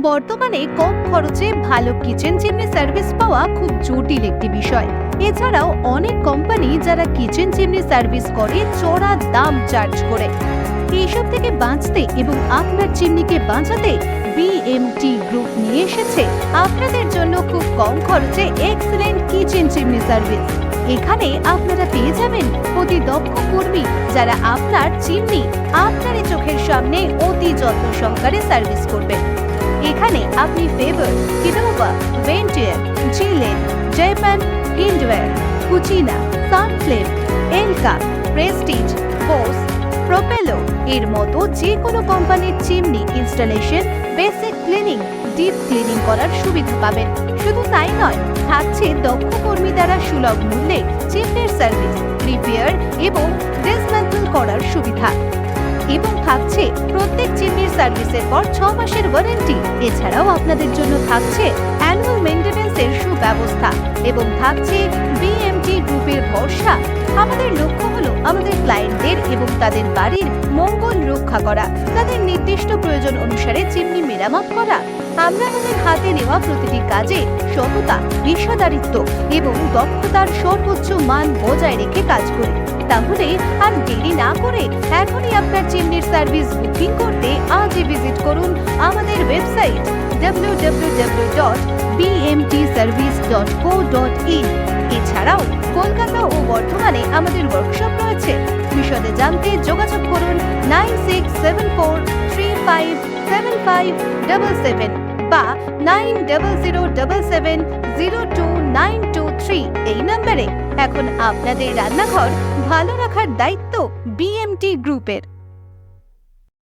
বর্তমানে কম খরচে ভালো কিচেন চিমনি সার্ভিস পাওয়া খুব জটিল একটি বিষয়। এছাড়াও অনেক কোম্পানি যারা কিচেন চিমনি সার্ভিস করে, চড়া দাম চার্জ করে। এইসব থেকে বাঁচতে এবং আপনার চিমনিকে বাঁচাতে বিএমটি গ্রুপ নিয়ে এসেছে। আপনাদের জন্য খুব কম খরচে এক্সেলেন্ট কিচেন চিমনি সার্ভিস এখানে আপনারা পেয়ে যাবেন অতি দক্ষ কর্মী যারা আপনার চিমনি আপনারই চোখের সামনে অতি যত্ন সহকারে সার্ভিস করবে এখানে আপনি ফেভার কিনোভা ভেন্টিয়ার জিলেন Jaipan Hindware Kutchina Sunflame Elica Prestige Bosch প্রোপেলো এর মতো যে কোনো কোম্পানির chimney installation basic cleaning deep cleaning করার সুবিধা পাবেন। শুধু তাই নয়, থাকছে দক্ষ কর্মী দ্বারা সুলভ মূল্যে চিমনির সার্ভিস রিপেয়ার এবং ডিসম্যান্টল করার সুবিধা। থাকছে প্রত্যেক চিমনির সার্ভিসের পর ছ মাসের ওয়ারেন্টি। এছাড়াও আপনাদের জন্য থাকছে অ্যানুয়াল মেইনটেনেন্সের সুব্যবস্থা এবং থাকছে বিএমটি গ্রুপের ভরসা। আমাদের লক্ষ্য হলো আমাদের ক্লায়েন্টদের এবং তাদের বাড়ির মঙ্গল রক্ষা করা, তাদের নির্দিষ্ট প্রয়োজন অনুসারে চিমনি মেরামত করা। আমরা আমাদের হাতে নেওয়া প্রতিটি কাজে সততা পেশাদারিত্ব এবং দক্ষতার সর্বোচ্চ মান বজায় রেখে কাজ করি। তাহলে আর দেরি না করে এখনই আপনার চিমনির সার্ভিস বুকিং করতে আজই ভিজিট করুন আমাদের ওয়েবসাইট www.bmtservice.co.in এছাড়াও কলকাতা ও বর্ধমানে আমাদের ওয়ার্কশপ রয়েছে। বিশদে জানতে যোগাযোগ করুন nine six seven four three five seven five double seven. বা nine double zero double seven zero two nine two three এই নম্বরে। এখন আপনাদের রান্নাঘর ভালো রাখার দায়িত্ব বিএমটি গ্রুপের